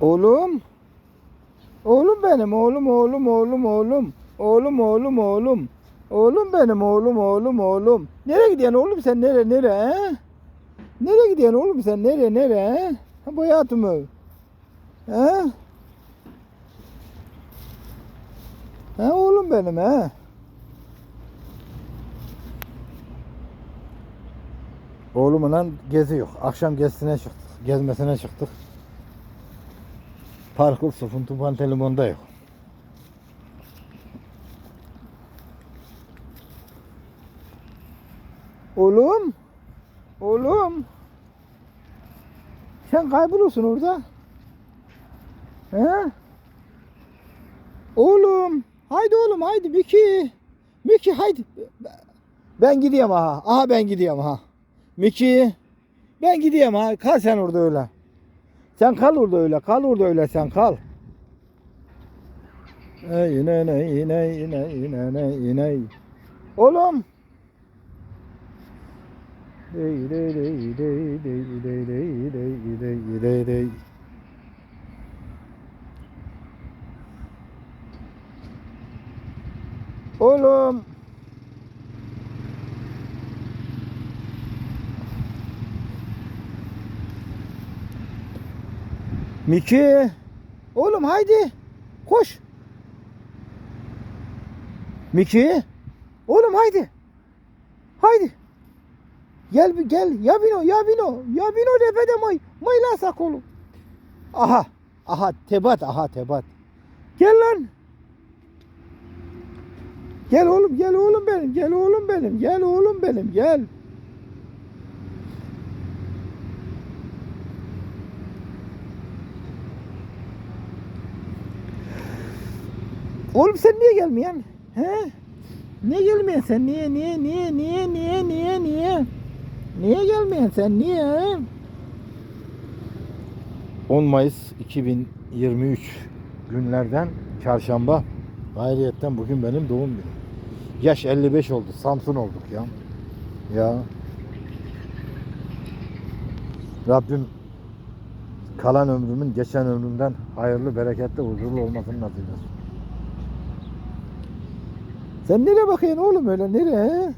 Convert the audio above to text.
Oğlum. Oğlum benim oğlum oğlum oğlum oğlum. Oğlum oğlum oğlum. Oğlum benim oğlum oğlum oğlum. Nereye gidiyorsun oğlum sen nereye nereye he? Nereye gidiyorsun oğlum sen nereye he? Ha bu hayatımı. He? Ha oğlum benim he. Oğlumla gezi yok. Akşam gezisine çıktık. Gezmesine çıktık. Parkur sıfın tupan telefonda yok. Oğlum. Oğlum. Sen kaybolursun orada. He? Oğlum. Haydi oğlum haydi Miki. Miki haydi. Ben gidiyorum aha. Aha ben gidiyorum ha. Miki. Ben gidiyorum ha. Kal sen orada öyle. Sen kal orada öyle. Kal orada öyle sen kal. Ey ne ne ne ne ne ne ne Oğlum. Dey dey dey dey dey dey dey dey dey dey dey. Oğlum. Miki. Oğlum haydi. Koş. Miki. Oğlum haydi. Haydi. Gel bir gel. Ya bino ya bino. Ya bino repede may. Mayla sak oğlum. Aha. Aha tebat aha tebat. Gel lan. Gel oğlum gel oğlum benim. Gel oğlum benim. Gel oğlum benim. Gel. Oğlum sen niye gelmiyorsun? He? Niye gelmiyorsun sen? Niye niye niye niye niye niye niye? Niye gelmiyorsun sen? Niye? he? 10 Mayıs 2023 günlerden çarşamba. Gayriyetten bugün benim doğum günüm. Yaş 55 oldu. Samsun olduk ya. Ya. Rabbim kalan ömrümün geçen ömrümden hayırlı, bereketli, huzurlu olmasını nasip etsin. Sen nereye bakıyorsun oğlum öyle nereye?